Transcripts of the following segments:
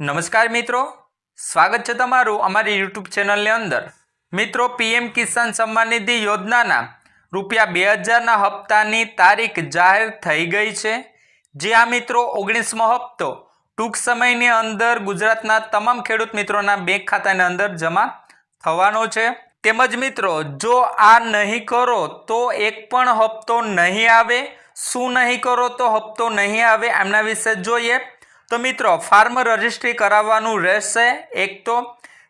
નમસ્કાર મિત્રો. સ્વાગત છે તમારું અમારી યુટ્યુબ ચેનલની અંદર. મિત્રો, પીએમ કિસાન સન્માન નિધિ યોજનાના રૂપિયા બે હજારના હપ્તાની તારીખ જાહેર થઈ ગઈ છે. જે આ મિત્રો, ઓગણીસમો હપ્તો ટૂંક સમયની અંદર ગુજરાતના તમામ ખેડૂત મિત્રોના બેંક ખાતાની અંદર જમા થવાનો છે. તેમજ મિત્રો, જો આ નહીં કરો તો એક પણ હપ્તો નહીં આવે. શું નહીં કરો તો હપ્તો નહીં આવે એમના વિશે જોઈએ. તો મિત્રો, ફાર્મર રજિસ્ટ્રી કરાવવાનું રહેશે એક તો.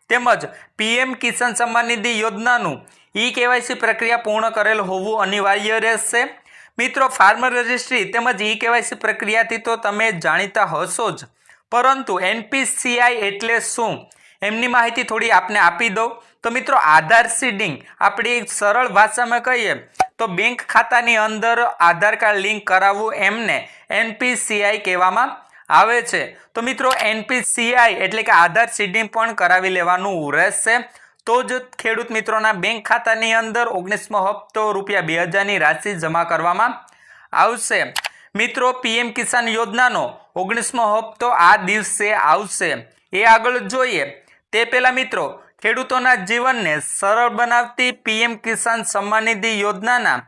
તેમજ પીએમ કિસાન સન્માન નિધિ યોજનાનું ઈ કેવાયસી પ્રક્રિયા પૂર્ણ કરેલ હોવું અનિવાર્ય રહેશે. મિત્રો, ફાર્મર રજિસ્ટ્રી તેમજ ઈ કેવાયસી પ્રક્રિયાથી તો તમે જાણીતા હશો જ. પરંતુ એનપીસીઆઈ એટલે શું? એમની માહિતી થોડી આપને આપી દઉં. તો મિત્રો, આધાર સીડિંગ આપણી સરળ ભાષામાં કહીએ તો બેંક ખાતાની અંદર આધાર કાર્ડ લિંક કરાવવું એમને એનપીસીઆઈ કહેવામાં આવે છે. તો મિત્રો એનપીસીઆઈ એટલે કે આધાર સીડિંગ પણ કરાવી લેવાનું રહેશે. તો જ ખેડૂત મિત્રોના બેંક ખાતાની અંદર ઓગણીસમો હપ્તો રૂપિયા બે હજારની રાશિ જમા કરવામાં આવશે. મિત્રો પીએમ કિસાન યોજનાનો ઓગણીસમો હપ્તો આ દિવસે આવશે. એ આગળ જોઈએ. તે પહેલાં મિત્રો, ખેડૂતોના જીવનને સરળ બનાવતી પીએમ કિસાન સન્માન નિધિ યોજનાના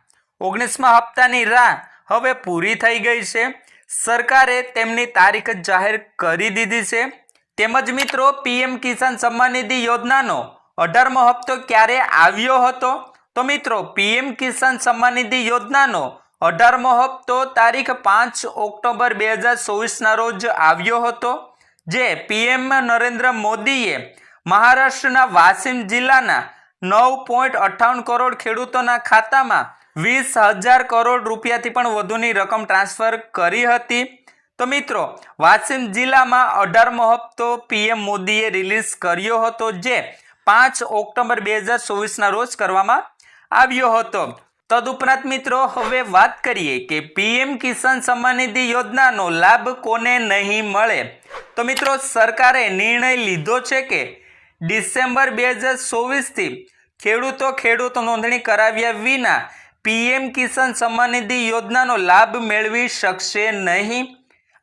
ઓગણીસમા હપ્તાની રાહ હવે પૂરી થઈ ગઈ છે. સરકારે તેમની તારીખ જાહેર કરી દીધી છે. તેમજ મિત્રો, પીએમ કિસાન સન્માન નિધિ યોજનાનો અઢારમો હપ્તો ક્યારે આવ્યો હતો? તો મિત્રો, પીએમ કિસાન સન્માન નિધિ યોજનાનો અઢારમો હપ્તો તારીખ પાંચ ઓક્ટોબર બે હજાર ચોવીસના રોજ આવ્યો હતો, જે પીએમ નરેન્દ્ર મોદીએ મહારાષ્ટ્રના વાસિમ જિલ્લાના નવ પોઈન્ટ અઠ્ઠાવન કરોડ ખેડૂતોના ખાતામાં વીસ હજાર કરોડ રૂપિયાથી પણ વધુની રકમ ટ્રાન્સફર કરી હતી. તો મિત્રો, વાસિમ જિલ્લામાં અઢારમો હપ્તો પીએમ મોદીએ રિલીઝ કર્યો હતો, જે પાંચ ઓક્ટોબર બે હજાર ચોવીસના રોજ કરવામાં આવ્યો હતો. તદુપરાંત મિત્રો, હવે વાત કરીએ કે પીએમ કિસાન સન્માન નિધિ યોજનાનો લાભ કોને નહીં મળે? તો મિત્રો, સરકારે નિર્ણય લીધો છે કે ડિસેમ્બર બે હજાર ચોવીસથી ખેડૂતો ખેડૂત નોંધણી કરાવ્યા વિના પીએમ કિસાન સન્માન નિધિ યોજનાનો લાભ મેળવી શકશે નહીં.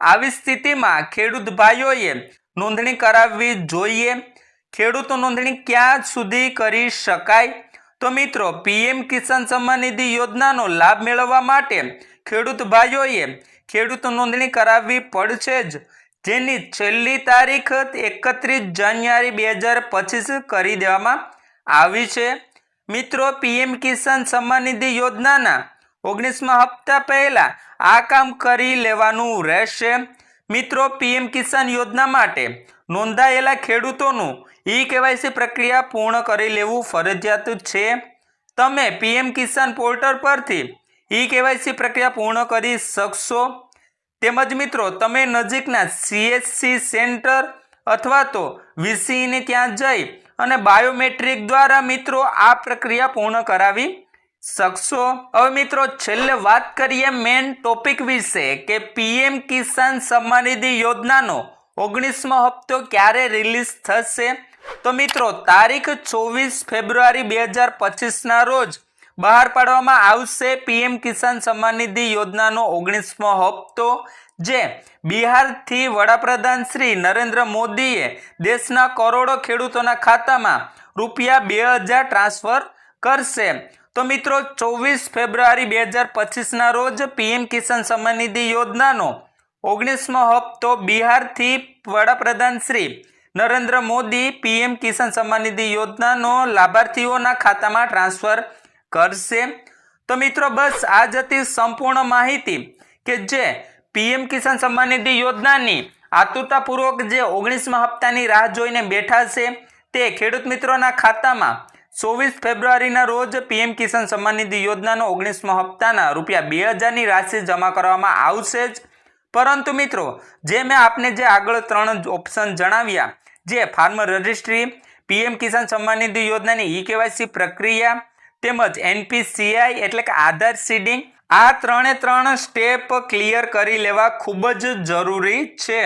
આવી સ્થિતિમાં ખેડૂત ભાઈઓએ નોંધણી કરાવવી જોઈએ. ખેડૂતો નોંધણી ક્યાં સુધી કરી શકાય? તો મિત્રો, પીએમ કિસાન સન્માન નિધિ યોજનાનો લાભ મેળવવા માટે ખેડૂત ભાઈઓએ ખેડૂત નોંધણી કરાવવી પડશે જ. જેની છેલ્લી તારીખ એકત્રીસ જાન્યુઆરી બે હજાર પચીસ કરી દેવામાં આવી છે. મિત્રો, પીએમ કિસાન સન્માન નિધિ યોજનાના ઓગણીસમાં હપ્તા પહેલા આ કામ કરી લેવાનું રહેશે. મિત્રો, પીએમ કિસાન યોજના માટે નોંધાયેલા ખેડૂતોનું ઈ કેવાયસી પ્રક્રિયા પૂર્ણ કરી લેવું ફરજિયાત છે. તમે પીએમ કિસાન પોર્ટલ પરથી ઈ કેવાયસી પ્રક્રિયા પૂર્ણ કરી શકશો. તેમજ મિત્રો, તમે નજીકના સીએસસી સેન્ટર અથવા તો વીસીને ત્યાં જઈ અને બાયોમેટ્રિક દ્વારા મિત્રો આ પ્રક્રિયા પૂર્ણ કરાવી શકશો. હવે મિત્રો છેલ્લે વાત કરીએ મેન ટોપિક વિશે કે પીએમ કિસાન સન્માન યોજનાનો. ઓગણીસમો હપ્તો ક્યારે રિલીઝ થશે? તો મિત્રો તારીખ ચોવીસ ફેબ્રુઆરી બે હજાર પચીસના રોજ બહાર પાડવામાં આવશે પીએમ કિસાન સન્માન યોજનાનો ઓગણીસમો હપ્તો. જે બિહારથી વડાપ્રધાન શ્રી નરેન્દ્ર મોદીએ દેશના કરોડો ખેડૂતોના ખાતામાં રૂપિયા બે હજાર ટ્રાન્સફર કરશે. તો મિત્રો, ચોવીસ ફેબ્રુઆરી બે હજાર પચીસના રોજ પીએમ કિસાન સન્માન નિધિ યોજનાનો ઓગણીસમો હપ્તો બિહારથી વડાપ્રધાન શ્રી નરેન્દ્ર મોદી પીએમ કિસાન સન્માન નિધિ યોજનાનો લાભાર્થીઓના ખાતામાં ટ્રાન્સફર કરશે. તો મિત્રો, બસ આ જ હતી સંપૂર્ણ માહિતી કે જે પીએમ કિસાન સન્માન નિધિ યોજનાની આતુરતાપૂર્વક જે ઓગણીસમા હપ્તાની રાહ જોઈને બેઠા છે, તે ખેડૂત મિત્રોના ખાતામાં ચોવીસ ફેબ્રુઆરીના રોજ પીએમ કિસાન સન્માન નિધિ યોજનાનો ઓગણીસમા હપ્તાના રૂપિયા બે હજારની રાશિ જમા કરવામાં આવશે જ. પરંતુ મિત્રો, જે મેં આપને જે આગળ ત્રણ ઓપ્શન જણાવ્યા, જે farmer registry, PM Kisan Samman નિધિ યોજનાની ઈ કેવાયસી પ્રક્રિયા, તેમજ એનપીસીઆઈ એટલે કે આધાર સીડિંગ આ ત્રણે ત્રણ સ્ટેપ ક્લિયર કરી લેવા ખૂબ જ જરૂરી છે.